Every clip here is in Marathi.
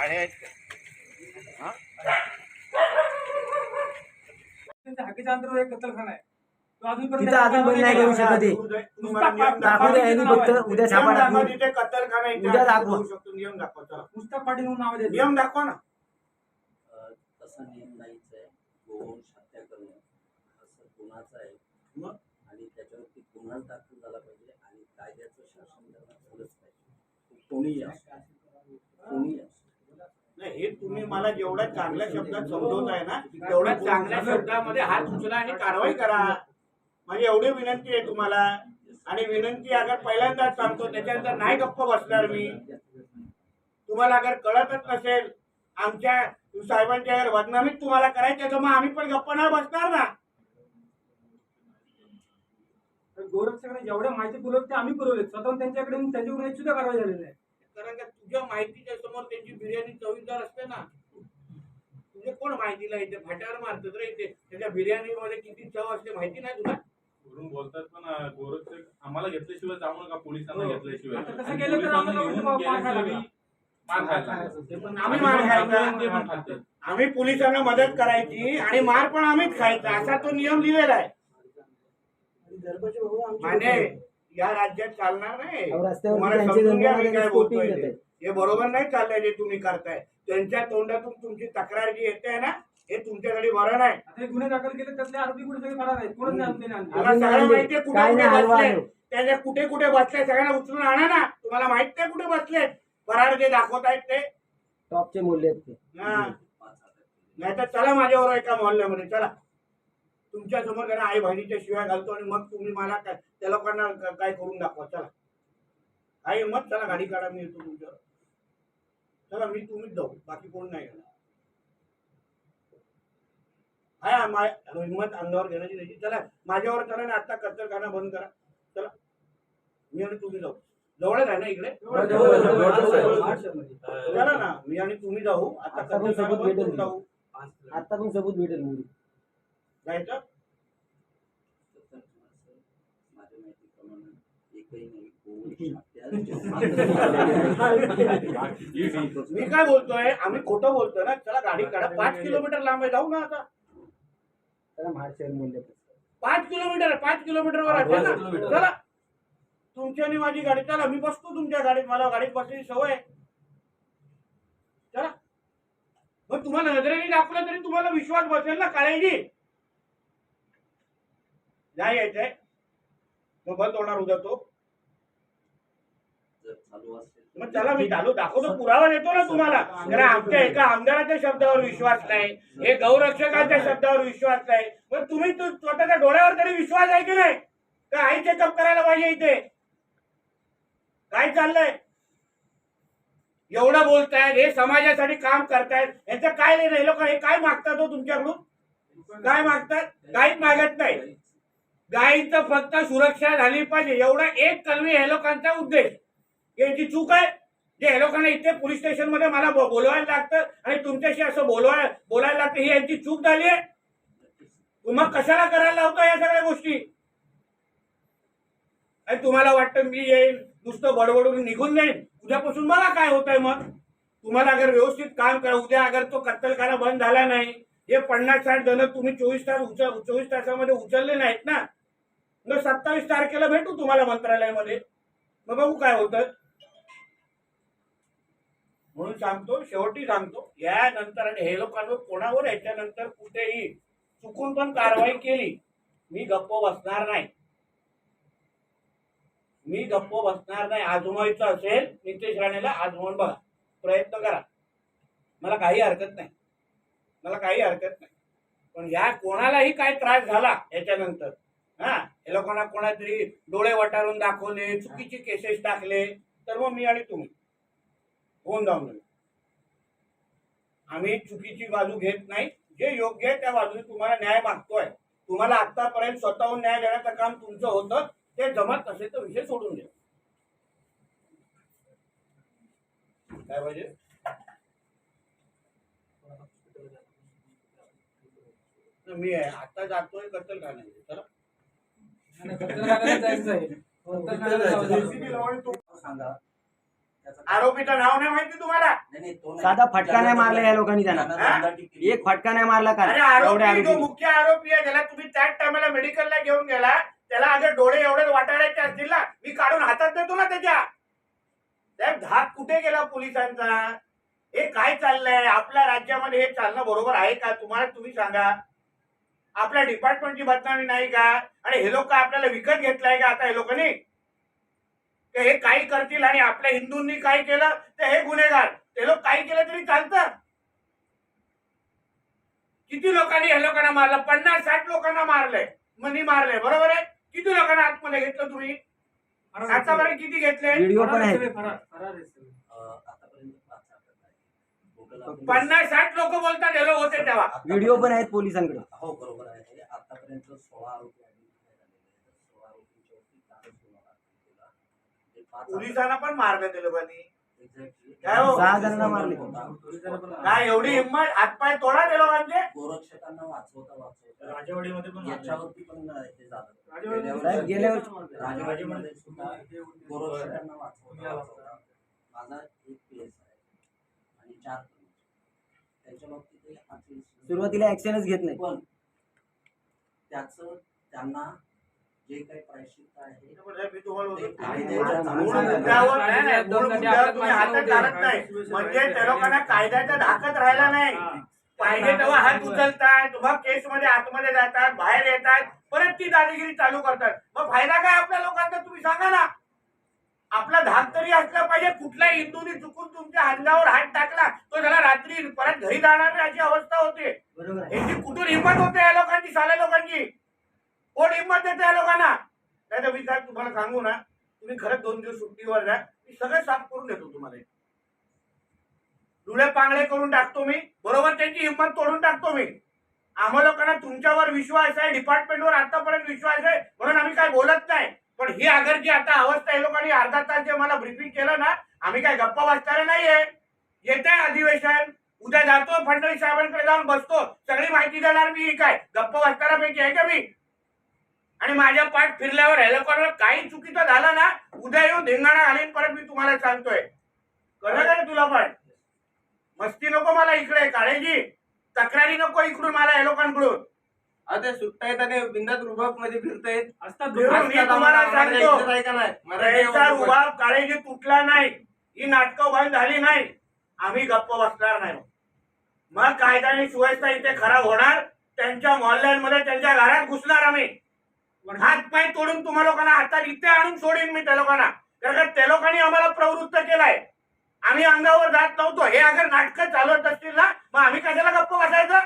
काळे आहेत का? हा? एक कत्तलखाना आहे तिथं अजून बंद नाही करू शकत. नुसता पा- दाखवू द्या यांनी फक्त उद्या छापा टाकून तिथे कत्तलखाना इथे उद्या आपण दाखवा. बघू शकतो नियम दाखवा पाटील नाव नियम दाखवा ना तसा नियम नाहीच आहे गोवंश हत्या करणं असं गुन्हाचं आहे मग? आणि त्याच्यावरती गुन्हाच दाखल झाला पाहिजे आणि कायद्याचं शासन झालंच पाहिजे कोणीही असो कोणीही असो नाही हे तुम्ही मला जेवढ्या चांगल्या शब्दात समजवताय ना तेवढ्या चांगल्या शब्दामध्ये हात उचला आणि कारवाई करा. माझी एवढी विनंती आहे तुम्हाला. आणि विनंती अगर पहिल्यांदाच सांगतो त्याच्यानंतर नाही गप्प बसणार मी. तुम्हाला अगर कळतच नसेल आमच्या साहेबांच्या अगर बदनामीत तुम्हाला करायचं तर मग आम्ही पण गप्प नाही बसणार ना. गोरक्षकाने जेवढ्या माहिती पुरवली ते आम्ही पुरवले. स्वतः त्यांच्याकडे त्यांच्याकडून सुद्धा कारवाई झालेली नाही. कारण का तुझ्या माहितीच्या समोर त्यांची बिर्याणी चवीदार असते ना. तुझे कोण माहितीला येते फाट्यावर मारतात रे इथे. त्याच्या बिर्याणी मध्ये किती चव असते माहिती नाही तुला? वरून बोलतात पण गोरक्षक आम्हाला घेतल्याशिवाय जाऊ नका पोलिसांना हो. घेतल्याशिवाय. आता तसं केलं तर आम्हाला पोलिसांना वाटतं घेऊन बाबा मार खायला गेल्याशिवाय मार खायला लागला. ते पण आम्ही मार खायचा. ते पण खाते. आम्ही पोलिसांना मदत करायची आणि मार पण आम्हीच खायचा. असा तो नियम लिहिलेला आहे. माने या राज्यात चालणार नाही. अहो, रस्त्यावरती तुम्हाला त्यांचे समजून घ्या मी धंदे काय स्पोर्टिंग बोलतोय देतात. ते. हे बरोबर नाही चाललंय जे तुम्ही करताय. त्यांच्या तोंडातून तुमची तक्रार जी येते ना हे तुमच्यासाठी बरं नाही आता हे गुन्हे दाखल केले त्यातले आरोपी कुठे सगळे फरार आहेत? कोणच नाही आणले? सगळं नाही माहितीये कुठे काय कुठे नाही हलवा बसले. त्याच्या कुठे कुठे बसले सगळ्यांना उचलून आणा ना. तुम्हाला माहीत नाही कुठे बसले फरार जे दाखवत आहेत ते. टॉपचे मूल्य आहेत ते. हा. नाही तर चला माझ्यावर एका मोहल्ल्यामध्ये चला. तुमच्यासमोर त्यांना आई बहिणीच्या शिवाय घालतो आणि मग तुम्ही मला काय त्या लोकांना क- काय करून दाखवा चला. आई मग चला गाडी काढा मी येतो तुमच्यावर. चला मी तुम्हीच जाऊ बाकी कोण नाही येणार. हाय माय हिंमत अंगावर घेण्याची नाही. चला माझ्यावर चला ना आता कत्तलखाना बंद करा. चला. मी आणि तुम्ही जाऊ. जवळच आहे ना इकडे? चला ना मी आणि तुम्ही जाऊ. आता सबूत बंद करून भेटेल. जाऊ. आता पण सबूत भेटेल मुली मी काय बोलतोय? आम्ही खोटं बोलतोय ना? चला गाडी काढा. पाच किलोमीटर लांब आहे. जाऊ ना आता. त्याला महाराष्ट्र मूल्य पाच किलोमीटर पाच किलोमीटर वर ना किलोमीटर. चला. तुमची आणि माझी गाडी. चला मी बसतो तुमच्या गाडीत. मला गाडीत बसण्याची सवय आहे. चला. मग तुम्हाला नजरेने दाखवलं तरी तुम्हाला विश्वास बसेल ना काळेजी? नाही यायचंय. मग बंद होणार उद्या तो. जर चालू असेल मग चला मी चालू दाखवतो. पुरावा देतो ना तुम्हाला. कारण आमच्या एका आमदाराच्या शब्दावर विश्वास नाही. हे गौरक्षकांच्या शब्दावर विश्वास नाही. मग तुम्ही तू स्वतःच्या डोळ्यावर तरी विश्वास आहे की नाही? का आई चेकअप करायला पाहिजे इथे? काय चाललंय? एवढं बोलतायत हे समाजासाठी काम करतायत. यांचं काय नाही लोक हे काय मागतात हो तुमच्याकडून? काय मागतात? काहीच मागत नाही. गायीचं फक्त सुरक्षा झाली पाहिजे. एवढा एक कलमी हे लोकांचा उद्देश. यांची चूक आहे. जे हे लोकांना इथे पोलीस स्टेशनमध्ये मला बोलवायला लागतं आणि तुमच्याशी असं बोलवाय बोलायला लागतं ही यांची चूक झाली आहे. मग कशाला करायला लावतो या सगळ्या गोष्टी? आणि तुम्हाला वाटतं मी येईल नुसतं बडबडून निघून जाईल उद्यापासून मला काय होत आहे मग. तुम्हाला अगर व्यवस्थित काम करा उद्या अगर तो कत्तलखाना बंद झाला नाही हे पन्नास साठ जण तुम्ही चोवीस तास उचल चोवीस तासामध्ये उचलले नाहीत ना? मग सत्तावीस तारखेला भेटू तुम्हाला मंत्रालयामध्ये. मग बघू काय होतं. म्हणून सांगतो शेवटी सांगतो यानंतर आणि हे लोकांवर कोणावर याच्यानंतर कुठेही चुकून पण कारवाई केली मी गप्प बसणार नाही. मी गप्प बसणार नाही. आजमायचं असेल नितेश राणेला आजमावून बघा. प्रयत्न करा. मला काही हरकत नाही. मला काही हरकत नाही. पण या कोणालाही काय त्रास झाला याच्यानंतर हा हे लोकांना कोणातरी डोळे वटारून दाखवले चुकीचे केसेस टाकले तर मग मी आणि तुम्ही होऊन जाऊन आम्ही चुकीची बाजू घेत नाही जे योग्य आहे त्या बाजूने तुम्हाला न्याय मागतोय. तुम्हाला आतापर्यंत स्वतःहून न्याय देण्याचं काम तुमचं होतं ते जमत असेल तर विषय सोडून द्या. काय पाहिजे? मी आता जातोय कत्तल तर आरोपीचं नाव नाही माहिती तुम्हाला. साधा फटका नाही मारला या लोकांनी त्यांना. एक फटका नाही मारला का? अरे आरोपी जो मुख्य आरोपी आहे त्याला तुम्ही त्याच टायमाला मेडिकलला घेऊन गेला. त्याला अगर डोळे एवढे वाटायचे असतील ना मी काढून हातात देतो ना त्याच्या. साहेब धाक कुठे गेला पोलिसांचा? हे काय चाललंय? आपल्या राज्यामध्ये हे चालणं बरोबर आहे का? तुम्हाला तुम्ही सांगा. आपल्या डिपार्टमेंटची बदनामी नाही का? आणि हे लोक आपल्याला विकत घेतलाय का? आता हे लोकांनी ते हे काही करतील आणि आपल्या हिंदूंनी काय केलं तर हे गुन्हेगार. ते लोक काही केलं तरी चालतं. किती लोकांनी या लोकांना मारलं? पन्नास साठ लोकांना मारलंय. मनी मारलंय. बरोबर आहे? किती लोकांना आतमध्ये घेतलं तुम्ही? आतापर्यंत किती घेतले? व्हिडिओ पण फरार आहे आहेत. सगळे, फरार फरार आहे सगळे. अं, आतापर्यंत पाच अटक आहे. Total आपण- पन्नास साठ लोक बोलतात हे लोक होते तेव्हा. व्हिडिओ पण आहेत पोलिसांकडे. हो बरोबर आहे. आतापर्यंत सोळा आरोपी. सोळा आरोपींच्या वरती कालच गुन्हा दाखल केला. जे पाच पोलिसांना पण मारलं ते लोकांनी. काय हो? सहा जणांना मारले. पोलिसांना पण काय एवढी हिंमत? हातपाय तोडा ते लोकांचे? गोरक्षकांना वाचवता वाचवता. राजेवाडीमध्ये पण याच्यावरती पण हे झालं. राजेवाडी- गेल्या वर्षी- राजेवाडीमध्ये सुद्धा गोरक्षकांना वाचवता वाचवता. माझा एक केस आहे. आणि चार कर्मचारी. त्यांच्या बाबतीत हा केस सुरुवातीला ऍक्शनच घेत नाही. पण त्याचं त्यांना जे काही आहे कायद्याच्या तुम्ही म्हणजे त्या लोकांना कायद्याचा धाकच राहिला नाही. पाहिजे तेव्हा हात उचलतात मग केस मध्ये आतमध्ये जातात बाहेर येतात परत ती दादागिरी चालू करतात. मग फायदा काय आपल्या लोकांचा तुम्ही सांगा ना. आपला धाक तरी असला पाहिजे. कुठल्याही हिंदूने चुकून तुमच्या अंगावर हात टाकला तो त्याला रात्री परत घरी जाणार अशी अवस्था होते. यांची कुठून हिंमत होते या लोकांची साल्या लोकांची? कोण हिंमत देते या लोकांना? नाही तर मी साहेब तुम्हाला सांगू ना तुम्ही खरंच दोन दिवस सुट्टीवर जा मी सगळं साफ करून देतो तुम्हाला. डुळे पांगळे करून टाकतो मी बरोबर त्यांची हिंमत तोडून टाकतो मी. आम्हा लोकांना तुमच्यावर विश्वास आहे डिपार्टमेंटवर आतापर्यंत विश्वास आहे म्हणून आम्ही काय बोलत नाही. पण ही अगर जी आता अवस्था आहे लोकांनी अर्धा तास जे मला ब्रिफिंग केलं ना आम्ही काय गप्पा वाचणार नाहीये. येत आहे अधिवेशन उद्या जातो फडणवीस साहेबांकडे जाऊन बसतो. सगळी माहिती देणार मी काय? गप्पा वाचणाऱ्यापैकी आहे का मी? आणि माझ्या पाठ फिरल्यावर हेलिकॉप्टर लोकांवर काही चुकीचं झालं ना उद्या येऊन धिंगाणा घालीन परत मी तुम्हाला सांगतोय. कळलं का तुला पण? मस्ती नको मला इकडे काळेजी. तक्रारी नको इकडून मला या लोकांकडून आता सुट्टा येत आणि बिंदात रुबाबमध्ये फिरतायत फिरून. मी तुम्हाला सांगतो. रुबाब काळेजी तुटला नाही ही नाटकं बंद झाली नाही आम्ही गप्प बसणार नाही. मग कायदा आणि सुव्यवस्था इथे खराब होणार त्यांच्या मोहल्ल्यांमध्ये त्यांच्या घरात घुसणार आम्ही. हात पाय तोडून तुम्हा लोकांना हातात इथे आणून सोडीन मी त्या लोकांना. कारण का त्या लोकांनी आम्हाला प्रवृत्त केलाय. आम्ही अंगावर जात नव्हतो हे अगर नाटकं चालवत असतील ना मग आम्ही कशाला गप्प बसायचं?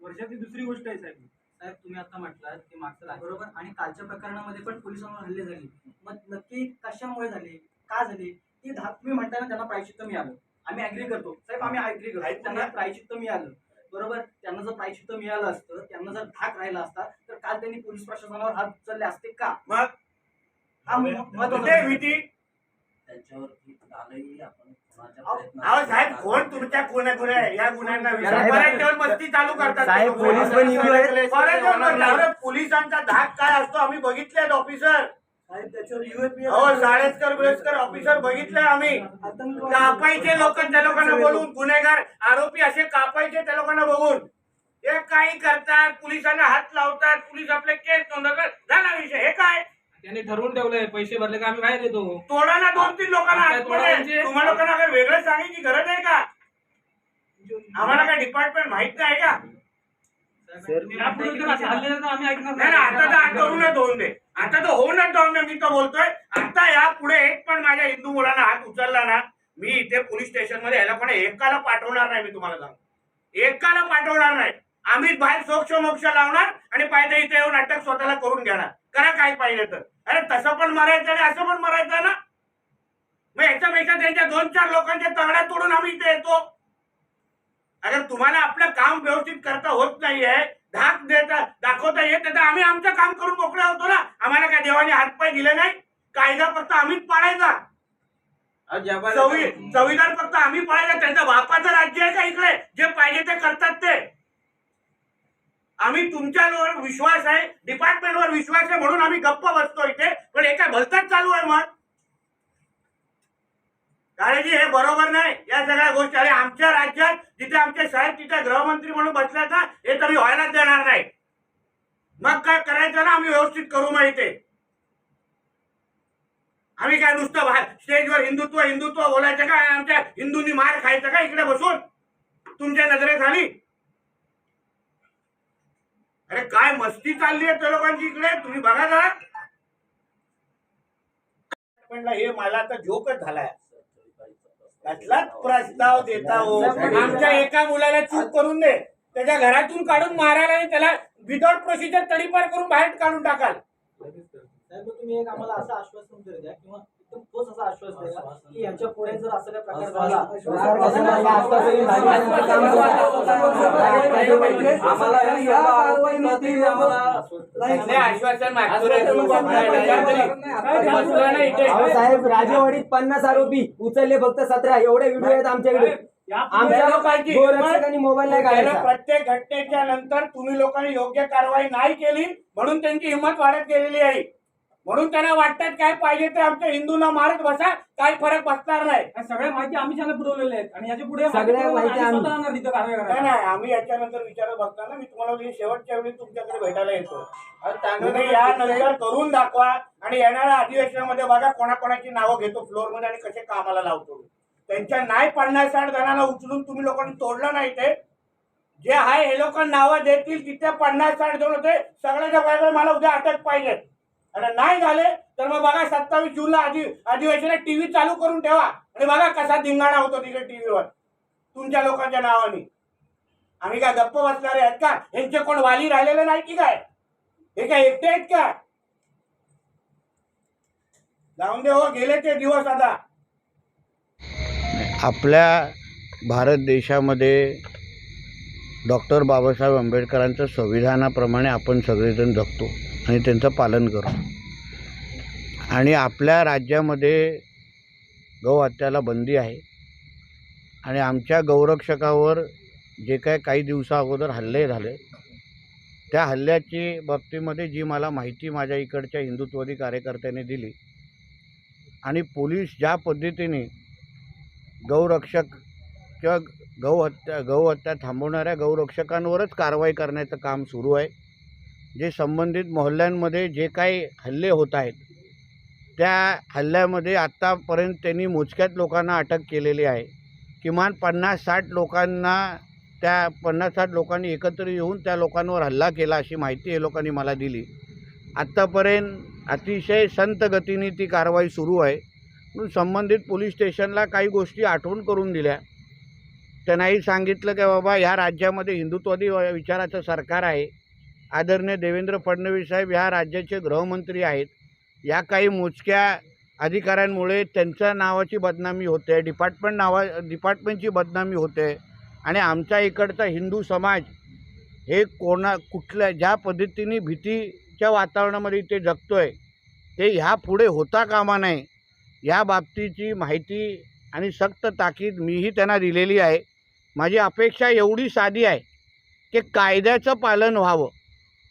वर्षाची दुसरी गोष्ट आहे साहेब. साहेब तुम्ही आता म्हटलं ते मागचं बरोबर. आणि कालच्या प्रकरणामध्ये पण पोलिसांवर हल्ले झाले. मग नक्की कशामुळे झाले? का झाले? ती धाक तुम्ही म्हणताना त्यांना प्रायचित्त मिळालं. आम्ही अग्री करतो. साहेब आम्ही अग्री करतो. त्यांना. प्रायचित्त मिळालं. बरोबर? त्यांना जर प्रायचित्त मिळालं असतं त्यांना जर धाक राहिला असता तर काल त्यांनी पोलीस प्रशासनावर हात उचलले असते का? मग? हा म- कुठे महत्त्वाचा भीती? त्यांच्यावरती कालही आपण अहो, साहेब कोण तुमच्या कोण्या या गुन्ह्यांना विचार साहेब- मस्ती चालू करतात साहेब, पोलीस पण आहेत. अरे, पोलिसांचा धाक काय असतो? आम्ही बघितले ऑफिसर साहेब त्याच्यावर युएपी हो साळेसकर बिळेसकर ऑफिसर बघितले आम्ही. कापायचे लोक त्या लोकांना बोलून गुन्हेगार आरोपी असे कापायचे त्या लोकांना बघून. हे काही करतात पोलिसांना हात लावतात पोलीस आपले केस नोंदवतात. झाला विषय. हे काय? त्यांनी ठरवून ठेवलंय पैसे भरले का आम्ही बाहेर येतो. तोडाना दोन तीन लोकांना काय आतमध्ये तोडायचे? तुम्हा लोकांना अगर वेगळं सांगायची गरज आहे का? आम्हाला काय डिपार्टमेंट माहीत नाही का? सर यापुढे जर असं हल्ले झाले तर आम्ही ऐकणार नाही नाही, आता तर आता होऊनच होऊन दे. आता तर होऊनच जाऊन दे मी तर बोलतोय. आता या पुढे एक पण माझ्या हिंदू मुलांना हात उचलला ना मी इथे पोलीस स्टेशनमध्ये याला पण एकाला पाठवणार नाही मी तुम्हाला सांगतो. एकाला पाठवणार नाही. आम्ही बाहेर सोक्ष मोक्ष लावणार आणि पाहिजे इथे येऊन अटक स्वतःला करून घेणार. करा काय पाहिजे तर. अरे तसं पण मरायचं आणि असं पण मरायचं ना. मग याच्यापेक्षा त्यांच्या दोन चार लोकांच्या तंगड्या तोडून आम्ही इथे येतो. अगर तुम्हाला आपलं काम व्यवस्थित करता होत नाहीये. धाक देता दाखवता येत नाही. तर आम्ही आमचं काम करून मोकळे होतो ना. आम्हाला काय देवाने हातपाय दिले नाही? कायदा फक्त आम्हीच पाळायचा. संवि- संविधान फक्त आम्ही पाळायचं. त्यांचं बापाचं राज्य आहे का इकडे? जे पाहिजे ते करतात ते. आम्ही तुमच्यावर विश्वास आहे डिपार्टमेंटवर विश्वास आहे म्हणून आम्ही गप्प बसतो इथे. पण हे काय चालू आहे मग? काळजी हे बरोबर नाही. या सगळ्या गोष्टी. आणि आमच्या राज्यात जिथे आमचे साहेब तिथे गृहमंत्री म्हणून बसल्या का हे तर मी व्हायलाच देणार नाही. मग काय करायचं ना आम्ही व्यवस्थित करू माहिती आम्ही काय नुसतं बाहेर स्टेजवर हिंदुत्व हिंदुत्व बोलायचं का? आमच्या हिंदूंनी मार खायचं का इकडे बसून? तुमच्या नजरेत अरे काय मस्ती चालली आहे त्या लोकांची इकडे? तुम्ही बघा जरा. पण हे मला आता जोकच झालाय. कसलाच प्रस्ताव देता हो. आमच्या एका मुलाला चूक करून दे. त्याच्या घरातून काढून मारायला आणि त्याला विदाउट प्रोसिजर तडीपार करून बाहेर काढून टाकाल. साहेब तुम्ही एक आम्हाला असं आश्वासन द्या किंवा एकदम ठोस असं आश्वासन द्या की याच्यापुढे जर असं प्रकार झाला साहेब राजेवाडीत पन्नास आरोपी उचलले फक्त सतरा एवढे व्हिडिओ आहेत आमच्याकडे आमच्या मोबाईल प्रत्येक घटनेच्या नंतर तुम्ही लोकांनी योग्य कारवाई नाही केली म्हणून त्यांची हिंमत वाढत गेलेली आहे म्हणून त्यांना वाटतात काय पाहिजे ते आमच्या हिंदूंना मारत बसा काही फरक बसणार नाही. या सगळ्या माहिती आम्ही त्यांना पुरवलेल्या आहेत. आणि याच्यापुढे सगळ्या माहिती आम्ही- स्वतः जाणार तिथं कारवाई नाही करायला. नाही आम्ही याच्यानंतर विचारत बसताना मी तुम्हाला हे शेवटच्या वेळी तुमच्याकडे भेटायला येतो. तुम्ही यानंतर करून दाखवा आणि येणाऱ्या अधिवेशनामध्ये बघा कोणाकोणाची नावं घेतो फ्लोअरमध्ये आणि कसे कामाला लावतो. त्यांच्या नाही पन्नास साठ जणांना उचलून तुम्ही लोकांनी तोडलं नाही ते. जे आहे हे लोक नावं देतील तिथे पन्नास साठ जण होते सगळ्याच्या वेगळे मला उद्या अटक पाहिजे आणि नाही झाले तर मग बघा सत्तावीस जूनला अधि अधिवेशनात टीव्ही चालू करून ठेवा. आणि बघा कसा धिंगाणा होतो तिकडे टीव्हीवर तुमच्या लोकांच्या नावाने. आम्ही काय गप्प बसणारे आहेत का? यांचे कोण वाली राहिलेले नाही की काय? हे काय एकटे आहेत का? जाऊन दे हो गेले ते दिवस आता. आपल्या भारत देशामध्ये डॉक्टर बाबासाहेब आंबेडकरांचं संविधानाप्रमाणे आपण सगळेजण जगतो. आणि त्यांचं पालन करू. आणि आपल्या राज्यामध्ये गौहत्याला बंदी आहे. आणि आमच्या गौरक्षकावर जे काय काही दिवसा अगोदर हल्ले झाले त्या हल्ल्याची बाबतीमध्ये जी मला माहिती माझ्या इकडच्या हिंदुत्ववादी कार्यकर्त्यांनी दिली आणि पोलीस ज्या पद्धतीने गौरक्षक किंवा गौहत्या गौहत्या थांबवणाऱ्या गौरक्षकांवरच कारवाई करण्याचं काम सुरू आहे. जे संबंधित मोहल्ल्यांमध्ये जे काही हल्ले होत आहेत त्या हल्ल्यामध्ये आत्तापर्यंत त्यांनी मोजक्यात लोकांना अटक केलेली आहे. किमान पन्नास साठ लोकांना त्या पन्नास साठ लोकांनी एकत्र येऊन त्या लोकांवर हल्ला केला अशी माहिती हे लोकांनी मला दिली. आत्तापर्यंत अतिशय संत गतीने ती कारवाई सुरू आहे. म्हणून संबंधित पोलीस स्टेशनला काही गोष्टी आठवण करून दिल्या. त्यांनाही सांगितलं की बाबा ह्या राज्यामध्ये हिंदुत्ववादी विचाराचं सरकार आहे. आदरणीय देवेंद्र फडणवीस साहेब ह्या राज्याचे गृहमंत्री आहेत. या काही मोजक्या अधिकाऱ्यांमुळे त्यांच्या नावाची बदनामी होते डिपार्टमेंट नावा डिपार्टमेंटची बदनामी होते आणि आमच्या इकडचा हिंदू समाज हे कोणा कुठल्या ज्या पद्धतीने भीतीच्या वातावरणामध्ये ते जगतो आहे ते ह्या पुढे होता कामा नये या बाबतीची माहिती आणि सक्त ताकीद मीही त्यांना दिलेली आहे. माझी अपेक्षा एवढी साधी आहे की कायद्याचं पालन व्हावं.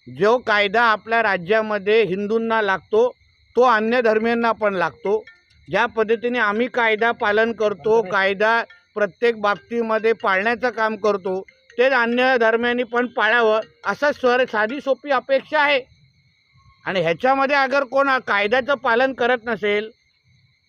जो कायदा आपल्या राज्यामध्ये हिंदूंना लागतो तो अन्य धर्मियांना पण लागतो. ज्या पद्धतीने आम्ही कायदा पालन करतो कायदा प्रत्येक बाबतीमध्ये पाळण्याचं काम करतो तेच अन्य धर्मियांनी पण पाळावं असं स्वर साधी सोपी अपेक्षा आहे. आणि ह्याच्यामध्ये अगर कोण कायद्याचं पालन करत नसेल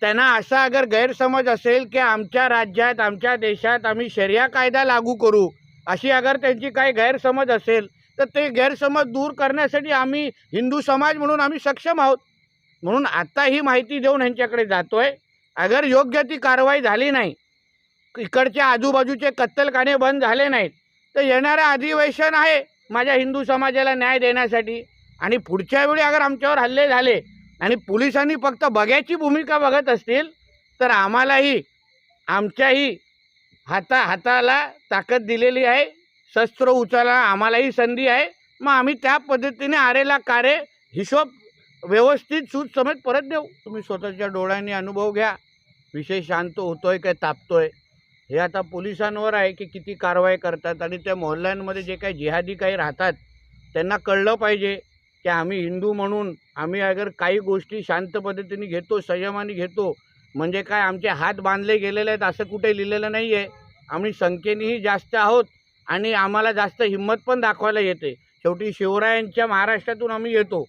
त्यांना असा अगर गैरसमज असेल की आमच्या राज्यात आमच्या देशात आम्ही शर्या कायदा लागू करू अशी अगर त्यांची काही गैरसमज असेल तर ते गैरसमज दूर करण्यासाठी आम्ही हिंदू समाज म्हणून आम्ही सक्षम आहोत. म्हणून आता ही माहिती देऊन ह्यांच्याकडे जातो आहे अगर योग्य ती कारवाई झाली नाही इकडचे आजूबाजूचे कत्तलखाने बंद झाले नाहीत तर येणारं अधिवेशन आहे माझ्या हिंदू समाजाला न्याय देण्यासाठी. आणि पुढच्या वेळी अगर आमच्यावर हल्ले झाले आणि पोलिसांनी फक्त बघ्याची भूमिका बघत असतील तर आम्हालाही आमच्याही हाता हाताला ताकद दिलेली आहे. शस्त्र उचलायला आम्हालाही संधी आहे. मग आम्ही त्या पद्धतीने आरेला कारे हिशोब व्यवस्थित सूट समेत परत देऊ. तुम्ही स्वतःच्या डोळ्यांनी अनुभव घ्या. विषय शांत होतोय काय तापतोय? हे आता पोलिसांवर आहे की किती कारवाई करतात आणि त्या मोहल्ल्यांमध्ये जे काही जिहादी काही राहतात त्यांना कळलं पाहिजे की आम्ही हिंदू म्हणून आम्ही अगर काही गोष्टी शांत पद्धतीने घेतो संयमाने घेतो म्हणजे काय आमचे हात बांधले गेलेले आहेत असं कुठे लिहिलेलं नाही आहे आम्ही संख्येनेही जास्त आहोत. आणि आम्हाला जास्त हिंमत पण दाखवायला येते. शेवटी शिवरायांच्या महाराष्ट्रातून आम्ही येतो.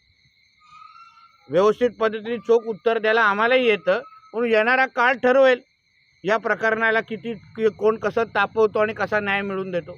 व्यवस्थित पद्धतीने चोख उत्तर द्यायला आम्हालाही येतं. म्हणून येणारा काळ ठरवेल. या प्रकरणाला किती कोण कसं तापवतो आणि कसा न्याय मिळवून देतो.